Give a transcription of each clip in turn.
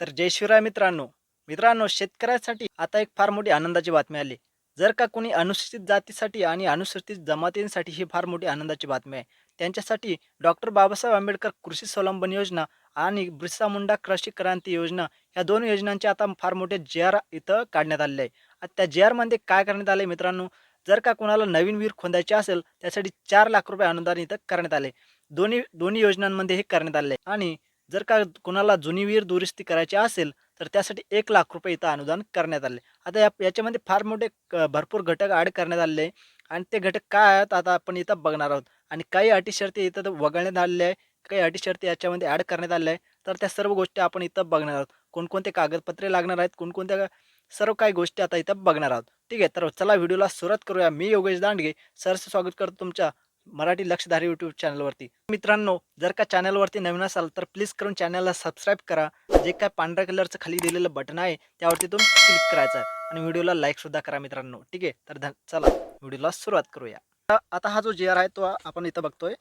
तर जय शिवराय मित्रांनो. मित्रांनो शेतकऱ्यासाठी आता एक फार मोठी आनंदाची बातमी आली. जर का कोणी अनुसूचित जातीसाठी आणि अनुसूचित जमातींसाठी ही फार मोठी आनंदाची बातमी आहे. त्यांच्यासाठी डॉक्टर बाबासाहेब आंबेडकर कृषी स्वलंबन योजना आणि बिरसा मुंडा कृषी क्रांती योजना ह्या दोन योजनांचे आता फार मोठे जे आर इथं काढण्यात आलेले आहे. आता त्या जे आरमध्ये काय करण्यात आले मित्रांनो? जर का कोणाला नवीन विहीर खोदायचे असेल त्यासाठी चार लाख रुपये अनुदान इथं करण्यात आले दोन्ही दोन्ही योजनांमध्ये हे करण्यात आले आणि जर का कोणाला जुनी विहीर दुरुस्ती करायची असेल तर त्यासाठी एक लाख रुपये इथं अनुदान करण्यात आले. आता या याच्यामध्ये फार मोठे क- भरपूर घटक ॲड करण्यात आले आहे. आणि ते घटक काय आहेत आता आपण इथं बघणार आहोत. आणि काही अटी शर्ती इथं तर वगळण्यात आलेल्या आहे. काही अटी शर्ती याच्यामध्ये ॲड करण्यात आल्या आहे. तर त्या सर्व गोष्टी आपण इथं बघणार आहोत. कोणकोणते कागदपत्रे लागणार आहेत कोणकोणत्या सर्व काही गोष्टी आता इथं बघणार आहोत. ठीक आहे तर चला व्हिडिओला सुरुवात करूया. मी योगेश दांडगे. सरचं स्वागत करतो तुमच्या मराठी लक्षधारी यूट्यूब चॅनलवरती मित्रांनो जर का चॅनलवरती नवीन असाल तर प्लीज करून चॅनलला सबस्क्राईब करा. जे काय पांढऱ्या कलरचं खाली दिलेलं बटन आहे त्यावरती तुम्ही क्लिक करायचं आहे. आणि व्हिडिओला लाईकसुद्धा करा मित्रांनो. ठीक आहे? तर धन चला व्हिडिओला सुरुवात करूया. आता- हा जो जी आर आहे तो आपण इथं बघतोय.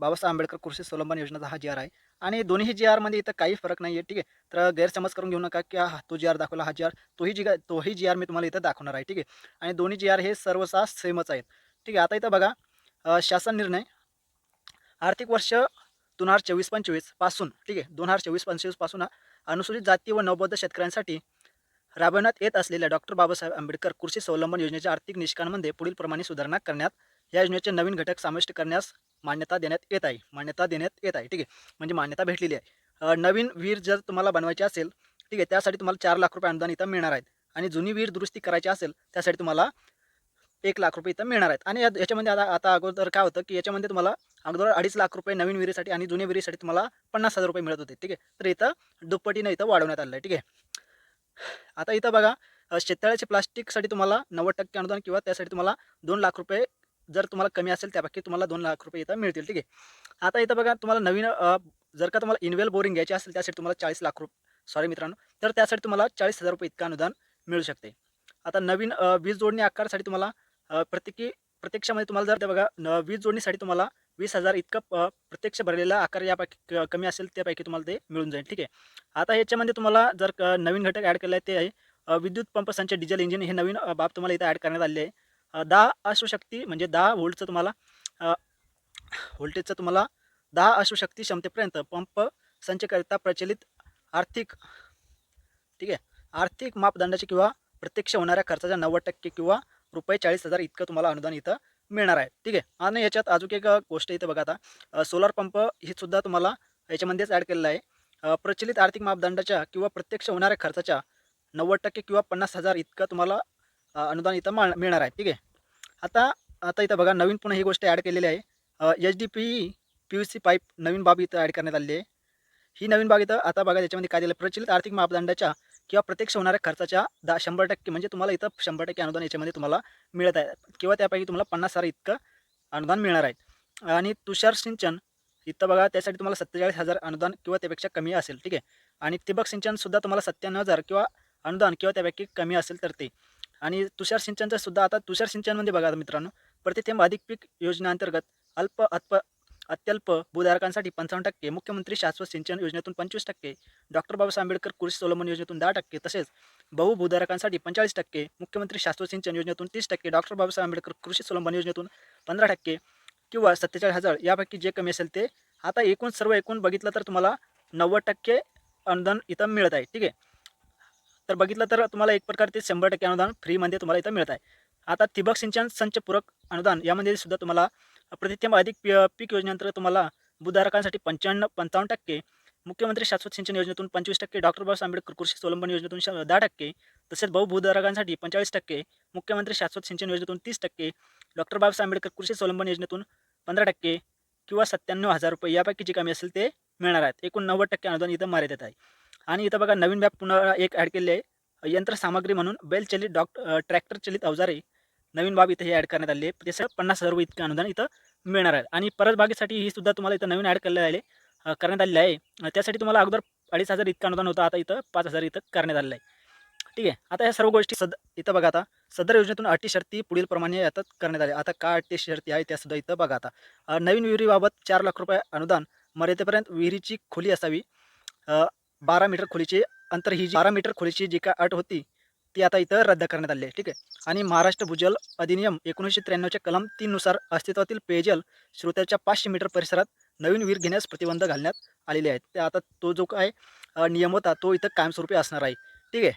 बाबासाहेब आंबेडकर कृषी स्वलंबन योजनेचा हा जी आर आहे. आणि दोन्ही जी आरमध्ये इथं काही फरक नाही आहे ठीक आहे? तर गैरसमज करून घेऊ नका की हा तो जी आर दाखवला हा जी आर तोही जी तोही जी आर मी तुम्हाला इथं दाखवणार आहे ठीक आहे? आणि दोन्ही जी आर हे सर्वसा सेमच आहेत. ठीक आहे? आता इथं बघा शासन निर्णय. आर्थिक वर्ष दोन हजार चोवीस पंचवीसपासून ठीक आहे दोन हजार चोवीस पंचवीसपासून अनुसूचित जाती व नवबौद्ध शेतकऱ्यांसाठी राबवण्यात येत असलेल्या डॉक्टर बाबासाहेब आंबेडकर कृषी स्वावलंबन योजनेच्या आर्थिक निष्कांमध्ये पुढील प्रमाणे सुधारणा करण्यात या योजनेचे नवीन घटक समाविष्ट करण्यास मान्यता देण्यात येत आहे. मान्यता देण्यात येत आहे ठीक आहे. म्हणजे मान्यता भेटलेली आहे. नवीन वीर जर तुम्हाला बनवायची असेल ठीक आहे त्यासाठी तुम्हाला चार लाख रुपये अनुदान इथं मिळणार आहेत. आणि जुनी वीर दुरुस्ती करायची असेल त्यासाठी तुम्हाला एक लाख रुपये इथं मिळणार आहेत. आणि याच्यामध्ये आता आता अगोदर काय होतं की याच्यामध्ये तुम्हाला अगोदर अडीच लाख रुपये नवीन विहिरीसाठी आणि जुन्या विहिरीसाठी तुम्हाला पन्नास हजार रुपये मिळत होते. ठीक आहे? तर इथं दुप्पटीनं इथं वाढवण्यात आलं आहे ठीक आहे? आता इथं बघा शेततळ्याचे प्लास्टिकसाठी तुम्हाला नव्वद टक्के अनुदान किंवा त्यासाठी तुम्हाला दोन लाख रुपये जर तुम्हाला कमी असेल त्यापैकी तुम्हाला दोन लाख रुपये इथं मिळतील. ठीक आहे? आता इथं बघा तुम्हाला नवीन जर का तुम्हाला इनवेल बोरिंग घ्यायची असेल त्यासाठी तुम्हाला चाळीस लाख रुपये सॉरी मित्रांनो तर त्यासाठी तुम्हाला चाळीस हजार रुपये इतकं अनुदान मिळू शकते. आता नवीन वीज जोडणी आकारासाठी तुम्हाला प्रत्येकी प्रत्यक्षामध्ये तुम्हाला जर ते बघा न- वीज जोडणीसाठी तुम्हाला वीस हजार इतकं प्रत्यक्ष भरलेला आकार यापैकी क- कमी असेल त्यापैकी तुम्हाला ते मिळून जाईल ठीक आहे? आता याच्यामध्ये तुम्हाला जर क- नवीन घटक ॲड केला आहे ते आहे विद्युत पंप संच डिझेल इंजिन हे नवीन बाब तुम्हाला इथं ॲड करण्यात आले आहे. दहा अश्वशक्ती म्हणजे दहा व्होल्टचं तुम्हाला व्होल्टेजचं तुम्हाला दहा अश्वशक्ती क्षमतेपर्यंत. पंप संचकरिता प्रचलित आर्थिक ठीक आहे? आर्थिक मापदंडाचे किंवा प्रत्यक्ष होणाऱ्या खर्चाच्या नव्वद टक्के किंवा रुपये चाळीस हजार इतकं तुम्हाला अनुदान इथं मिळणार आहे. ठीक आहे? आणि याच्यात अजून एक गोष्ट इथं बघा आता. सोलार पंप हे सुद्धा तुम्हाला याच्यामध्येच ॲड केलेलं आहे. प्रचलित आर्थिक मापदंडाच्या किंवा प्रत्यक्ष होणाऱ्या खर्चाच्या नव्वद टक्के किंवा पन्नास हजार इतकं तुम्हाला अनुदान इथं मा मिळणार आहे. ठीक आहे? आता आता इथं बघा नवीन पुन्हा ही गोष्ट ॲड केलेली आहे. H D P P U C pipe नवीन बाब इथं ॲड करण्यात आलेली आहे. ही नवीन बाब इथं आता बघा त्याच्यामध्ये काय दिलं प्रचलित आर्थिक मापदंडाच्या किंवा प्रत्यक्ष होणाऱ्या खर्चाच्या दहा शंभर टक्के म्हणजे तुम्हाला इथं शंभर टक्के अनुदान याच्यामध्ये तुम्हाला मिळत आहे. किंवा त्यापैकी तुम्हाला पन्नास हजार इतकं अनुदान मिळणार आहे. आणि तुषार सिंचन इथं बघा त्यासाठी तुम्हाला सत्तेचाळीस हजार अनुदान किंवा त्यापेक्षा कमी असेल ठीक आहे? आणि ठिबक सिंचनसुद्धा तुम्हाला सत्त्याण्णव हजार किंवा अनुदान किंवा त्यापैकी कमी असेल तर ते. आणि तुषार सिंचनचं सुद्धा आता तुषार सिंचनमध्ये बघा मित्रांनो प्रतिथेंब अधिक पीक योजनेअंतर्गत अल्प अल्प अत्यल्प भूधारकांसाठी पंचावन्न टक्के मुख्यमंत्री शाश्वत सिंचन योजनेतून पंचवीस टक्के डॉक्टर बाबासाहेब आंबेडकर कृषी सोलमन योजनेतून दहा टक्के तसेच बहुभूधारकांसाठी पंचेचाळीस टक्के मुख्यमंत्री शाश्वत सिंचन योजनेतून तीस टक्के डॉक्टर बाबासाहेब आंबेडकर कृषी स्वावलंबन योजनेतून पंधरा टक्के किंवा सत्तेचाळीस हजार यापैकी जे कमी असेल ते. आता एकूण सर्व एकूण बघितलं तर तुम्हाला नव्वद टक्के अनुदान इथं मिळत आहे ठीक आहे? तर बघितलं तर तुम्हाला एक प्रकार ते शंभर टक्के अनुदान फ्रीमध्ये तुम्हाला इथं मिळत आहे. आता ठिबक सिंचन संच पूरक अनुदान यामध्ये सुद्धा तुम्हाला प्रतिथेंब अधिक पी पीक योजनेअंतर्गत तुम्हाला भूधारकांसाठी पंच्याण्णव पंचावन्न टक्के मुख्यमंत्री शाश्वत सिंचन योजनेतून पंचवीस टक्के डॉक्टर बाबासाहेब आंबेडकर कृषी स्वलंबन योजनेतून दहा टक्के तसेच बहुभूधारकांसाठी पंचेचाळीस टक्के मुख्यमंत्री शाश्वत सिंचन योजनेतून तीस टक्के डॉक्टर बाबासाहेब आंबेडकर कृषी स्वलंबन योजनेतून पंधरा टक्के किंवा सत्त्याण्णव हजार रुपये यापैकी जी कमी असेल ते मिळणार आहेत. एकूण नव्वद टक्के अनुदान इथं मर्यादित आहे. आणि इथं बघा नवीन बॅग पुन्हा एक ॲड केले आहे. यंत्रसामग्री म्हणून बेलचलित डॉक्ट ट्रॅक्टर चलित अवजारे नवीन बाब इथं हे ॲड करण्यात आले आहे. त्याचं पन्नास हजार रुपये इतकं अनुदान इथं मिळणार आहे. आणि परसबागेसाठी ही सुद्धा तुम्हाला इथं नवीन ॲड करण्यात आले करण्यात आलेले आहे. त्यासाठी तुम्हाला अगोदर अडीच हजार इतकं अनुदान होतं. आता इथं पाच हजार इथं करण्यात आलेलं आहे. ठीक आहे. आता या सर्व गोष्टी सद इथं बघा आता. सदर योजनेतून अटी शर्ती पुढील प्रमाणे आता करण्यात आल्या आता काय अटी शर्ती आहे त्यासुद्धा इथं बघा आता. नवीन विहिरीबाबत चार लाख रुपये अनुदान मर्यादेपर्यंत विहिरीची खोली असावी. बारा मीटर खोलीची अंतर ही जी बारा मीटर खोलीची जी काय अट होती ती आता इथं रद्द करण्यात आली आहे. ठीक आहे? आणि महाराष्ट्र भूजल अधिनियम एकोणीसशे त्र्याण्णवच्या कलम तीननुसार अस्तित्वातील पेयजल श्रोत्याच्या पाचशे मीटर परिसरात नवीन विहीर घेण्यास प्रतिबंध घालण्यात आलेले आहेत. ते आता तो जो काय नियम होता तो इथं कायमस्वरूपी असणार आहे. ठीक आहे?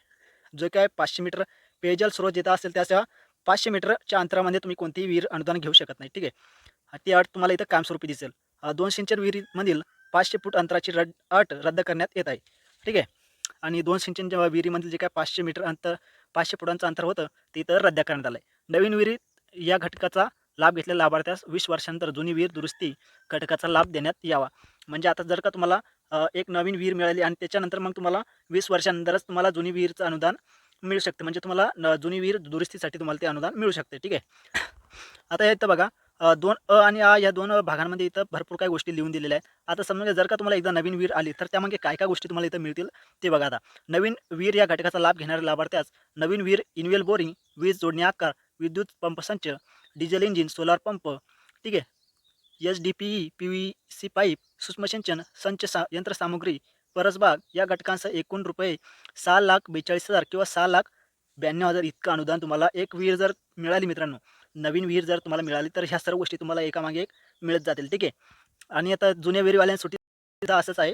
जो काय पाचशे मीटर पेयजल स्रोत जिथं असेल त्याच्या पाचशे मीटरच्या अंतरामध्ये तुम्ही कोणतीही विहीर अनुदान घेऊ शकत नाही. ठीक आहे? ती अट तुम्हाला इथं कायमस्वरूपी दिसेल. दोन सिंचन विहिरीमधील पाचशे फूट अंतराची रड अट रद्द करण्यात येत आहे. ठीक आहे? आणि दोन सिंचनच्या विहिरीमधील जे काय पाचशे मीटर अंतर पाचशे फुटांचं अंतर होतं ते तर रद्द करण्यात आलं आहे नवीन विहिरीत या घटकाचा लाभ घेतलेल्या लाभार्थ्यास वीस वर्षानंतर जुनी विहीर दुरुस्ती घटकाचा लाभ देण्यात यावा. म्हणजे आता जर का तुम्हाला एक नवीन विहीर मिळाली आणि त्याच्यानंतर मग तुम्हाला वीस वर्षानंतरच तुम्हाला जुनी विहीरचं अनुदान मिळू शकते. म्हणजे तुम्हाला जुनी विहीर दुरुस्तीसाठी तुम्हाला ते अनुदान मिळू शकते. ठीक आहे? आता येतं बघा दोन अ आणि आ या दोन भागांमध्ये इथं भरपूर काही गोष्टी लिहून दिलेल्या आहेत. आता समजा जर का तुम्हाला एकदा नवीन वीर आली तर त्यामागे काय काय गोष्टी तुम्हाला इथं मिळतील ते बघा आता. नवीन वीर या घटकाचा लाभ घेणाऱ्या लाभार्थ्यास नवीन वीर इनवेल बोरिंग वीज जोडणी आकार विद्युत पंप संच डिझेल इंजिन सोलार पंप ठीक आहे. H D P E P V C pipe सूक्ष्मसिंचन संच सा यंत्रसामुग्री परसबाग या घटकांचं एकूण रुपये सहा लाख बेचाळीस हजार किंवा सहा लाख ब्याण्णव हजार इतकं अनुदान तुम्हाला एक वीर जर मिळाली मित्रांनो नवीन विहीर जर तुम्हाला मिळाली तर ह्या सर्व गोष्टी तुम्हाला एकामागे एक मिळत जातील ठीक आहे? आणि आता जुन्या विहीरवाल्यांसाठी सुद्धा असंच आहे.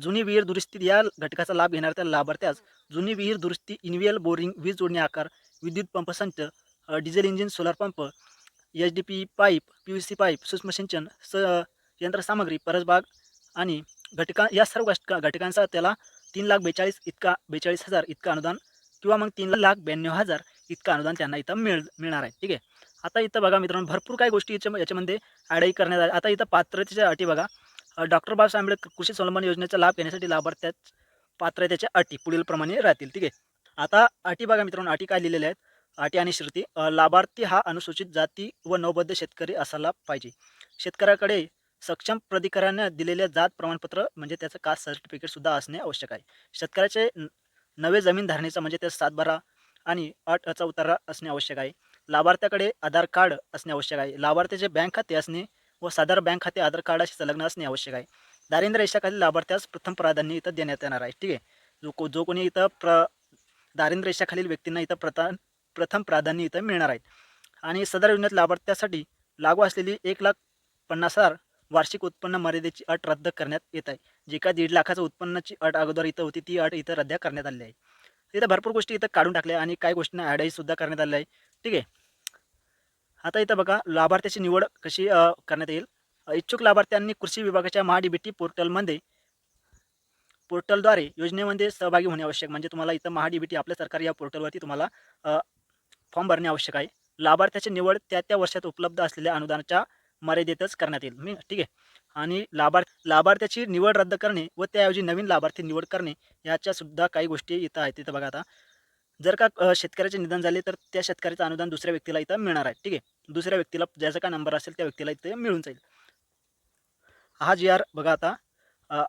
जुनी विहीर दुरुस्तीत या घटकाचा लाभ घेणाऱ्या त्या लाभार्थ्यास जुनी विहीर दुरुस्ती इनवेल बोरिंग वीज जोडणी आकार विद्युत पंप संच diesel engine solar pump H D P pipe P U C pipe सूक्ष्म सिंचन स यंत्रसामग्री परसबाग आणि घटका या सर्व घटका घटकांचा त्याला तीन लाख बेचाळीस इतका बेचाळीस हजार इतका अनुदान किंवा मग तीन लाख ब्याण्णव हजार इतकं अनुदान त्यांना इथं मिळ मिळणार आहे ठीक आहे? आता इथं बघा मित्रांनो भरपूर काही गोष्टी याच्या याच्यामध्ये ॲडही करण्यात आल्या. आता इथं पात्रतेच्या अटी बघा. डॉक्टर बाबासाहेब आंबेडकर कृषी सन्मान योजनेचा लाभ घेण्यासाठी लाभार्थ्याच पात्रतेच्या अटी पुढीलप्रमाणे राहतील. ठीक आहे? आता अटी बघा मित्रांनो अटी काय लिहिलेल्या आहेत? अटी आणि श्रुती. लाभार्थी हा अनुसूचित जाती व नवबद्ध शेतकरी असायला पाहिजे. शेतकऱ्याकडे सक्षम प्राधिकरणाने दिलेल्या जात प्रमाणपत्र म्हणजे त्याचं कास्ट सर्टिफिकेटसुद्धा असणे आवश्यक आहे. शेतकऱ्याचे नवे जमीन धारणेचा म्हणजे त्या सातबारा आणि आठ अचा उतारा असणे आवश्यक आहे. लाभार्थ्याकडे आधार कार्ड असणे आवश्यक आहे. लाभार्थ्याचे बँक खाते असणे व साधार बँक खाते आधार कार्डाशी संलग्न असणे आवश्यक आहे. दारिद्र्य रेषाखाली लाभार्थ्यास प्रथम प्राधान्य इथं देण्यात येणार आहे. ठीक आहे? जो को जो कोणी इथं प्र दारिद्र्य रेषाखालील व्यक्तींना इथं प्रथा प्रथम प्राधान्य इथं मिळणार आहे. आणि सदर योजनेत लाभार्थ्यासाठी लागू असलेली एक लाख पन्नास हजार वार्षिक उत्पन्न मर्यादेची अट रद्द करण्यात येत आहे. जी काय दीड लाखाचं उत्पन्नाची अट अगोदर इथं होती ती अट इथं रद्द करण्यात आली आहे. इथं भरपूर गोष्टी इथं काढून टाकल्या आणि काही गोष्टींना ॲडही सुद्धा करण्यात आल्या आहे. ठीक आहे? आता इथं बघा लाभार्थ्याची निवड कशी करण्यात येईल. इच्छुक लाभार्थ्यांनी कृषी विभागाच्या महाडीबीटी पोर्टलमध्ये पोर्टलद्वारे योजनेमध्ये सहभागी होणे आवश्यक म्हणजे तुम्हाला इथं महाडीबीटी आपल्या सरकार या पोर्टलवरती तुम्हाला फॉर्म भरणे आवश्यक आहे. लाभार्थ्याची निवड त्या त्या वर्षात उपलब्ध असलेल्या अनुदानाच्या मर्यादेतच करण्यात येईल. मी ठीक आहे? आणि लाभार्थ लाभार्थ्याची निवड रद्द करणे व त्याऐवजी नवीन लाभार्थी निवड करणे याच्यासुद्धा काही गोष्टी इथं आहेत. तिथं बघा आता जर का शेतकऱ्याचे निधन झाले तर त्या शेतकऱ्याचं अनुदान दुसऱ्या व्यक्तीला इथं मिळणार आहे. ठीक आहे? दुसऱ्या व्यक्तीला ज्याचा काय नंबर असेल त्या व्यक्तीला इथे मिळून जाईल. हा जी आर बघा आता.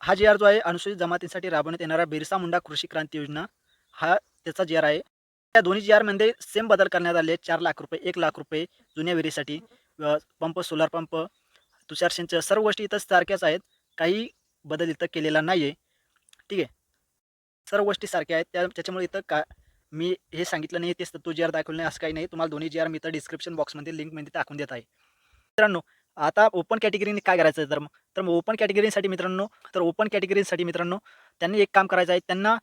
हा जी आर जो आहे अनुसूचित जमातींसाठी राबवण्यात येणारा बिरसा मुंडा कृषी क्रांती योजना. हा त्याचा जी आर आहे. त्या दोन्ही जी आरमध्ये सेम बदल करण्यात आले. चार लाख रुपये एक लाख रुपये जुन्या विहिरीसाठी. पंप सोलार पंप तुषार सिंचन सर्व गोष्टी इथं सारख्याच आहेत. काही बदल इथं केलेला नाही आहे ठीक आहे? सर्व गोष्टी सारख्या आहेत. त्या त्याच्यामुळे इथं का मी हे सांगितलं नाही तेच तू जी आर दाखवलं नाही असं काही नाही. तुम्हाला दोन्ही जी आर मी तर डिस्क्रिप्शन बॉक्समध्ये लिंकमध्ये टाकून देत आहे. मित्रांनो आता ओपन कॅटेगरीने काय करायचं आहे? तर मग तर मग ओपन कॅटेगरीसाठी मित्रांनो तर ओपन कॅटेगरीसाठी मित्रांनो त्यांनी एक काम करायचं आहे. त्यांना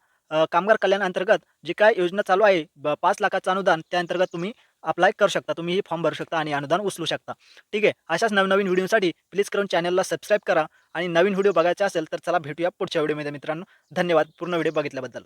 कामगार कल्याण अंतर्गत जे काय योजना चालू आहे पाच लाखाचं अनुदान त्या अंतर्गत तुम्ही अप्लाय करू शकता. तुम्ही फॉर्म भरू शकता आणि अनुदान उचलू शकता. ठीक आहे? अशाच नवनवीन व्हिडिओसाठी प्लीज करून चॅनलला सबस्क्राईब करा आणि नवीन व्हिडिओ बघायचा असेल तर चला भेटूया पुढच्या व्हिडिओमध्ये मित्रांनो. धन्यवाद. पूर्ण व्हिडिओ बघितल्याबद्दल.